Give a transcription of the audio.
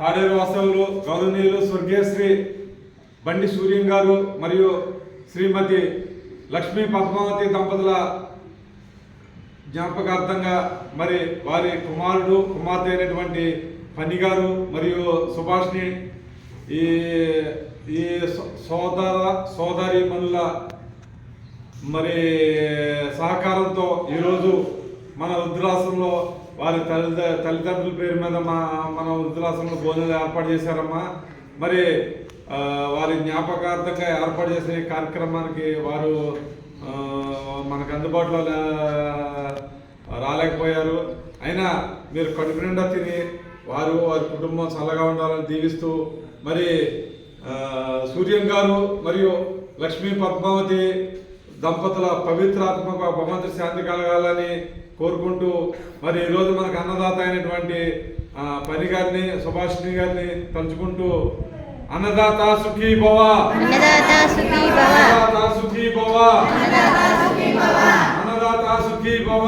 తాడేరు వాసవులు గౌరవనీయులు స్వర్గీయశ్రీ బండి సూర్యం గారు మరియు శ్రీమతి లక్ష్మీ పద్మావతి దంపతుల జ్ఞాపకార్థంగా మరి వారి కుమారుడు కుమార్తె అయినటువంటి పని గారు మరియు సుభాష్ని ఈ ఈ సో- సోదర సోదరి మనుల మరి సహకారంతో ఈరోజు మన వృద్ధులాశ్రమంలో వారి తల్లి తల్లిదండ్రుల పేరు మీద మా మన వృద్ధులాశ్రమంలో భోజనాలు ఏర్పాటు చేశారమ్మా. మరి వారి జ్ఞాపకార్థంగా ఏర్పాటు చేసే కార్యక్రమానికి వారు మనకు అందుబాటులో రాలేకపోయారు. అయినా మీరు కడుపు నిండా తిని వారు వారి కుటుంబం చల్లగా ఉండాలని దీవిస్తూ మరి సూర్యం గారు మరియు లక్ష్మీ పద్మావతి దంపతుల పవిత్రాత్మక భగవంతుడి శాంతి కలగాలని కోరుకుంటూ మరి ఈరోజు మనకు అన్నదాత అయినటువంటి పని గారిని సుభాషిణి గారిని తలుచుకుంటూ అన్నదాత సుఖీ భవ. అన్నదాత సుఖీ భవ. అన్నదాత సుఖీ భవ. అన్నదాత సుఖీ భవ.